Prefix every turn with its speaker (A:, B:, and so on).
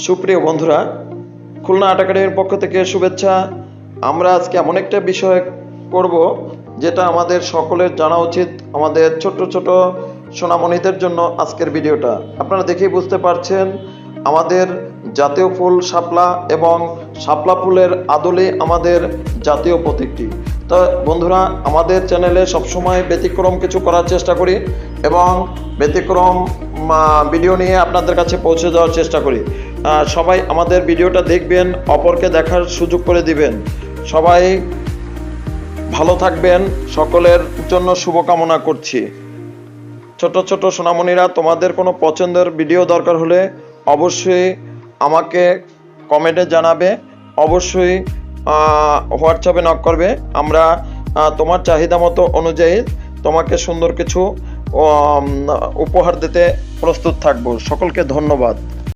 A: সুপ্রিয় বন্ধুরা, খুলনা আর্ট একাডেমির পক্ষ থেকে শুভেচ্ছা। আমরা আজকে এমন একটা বিষয় করব, যেটা আমাদের সকলের জানা উচিত, আমাদের ছোট ছোট সোনামণিদের জন্য আজকের ভিডিওটা। আপনারা দেখেই বুঝতে পারছেন, আমাদের জাতীয় ফুল শাপলা এবং শাপলা ফুলের আদলে আমাদের জাতীয় প্রতীকটি। তো বন্ধুরা, আমাদের চ্যানেলে সবসময় ব্যতিক্রম কিছু করার চেষ্টা করি এবং ব্যতিক্রম ভিডিও নিয়ে আপনাদের কাছে পৌঁছে দেওয়ার চেষ্টা করি। সবাই আমাদের ভিডিওটা দেখবেন, অপরকে দেখার সুযোগ করে দিবেন। সবাই ভালো থাকবেন, সকলের জন্য শুভকামনা করছি। ছোট ছোট সোনামণিরা, তোমাদের কোনো পছন্দের ভিডিও দরকার হলে অবশ্যই আমাকে কমেন্টে জানাবে, অবশ্যই হোয়াটসঅ্যাপে নক করবে। আমরা তোমার চাহিদা মতো অনুযায়ী তোমাকে সুন্দর কিছু উপহার দিতে প্রস্তুত থাকব। সকলকে ধন্যবাদ।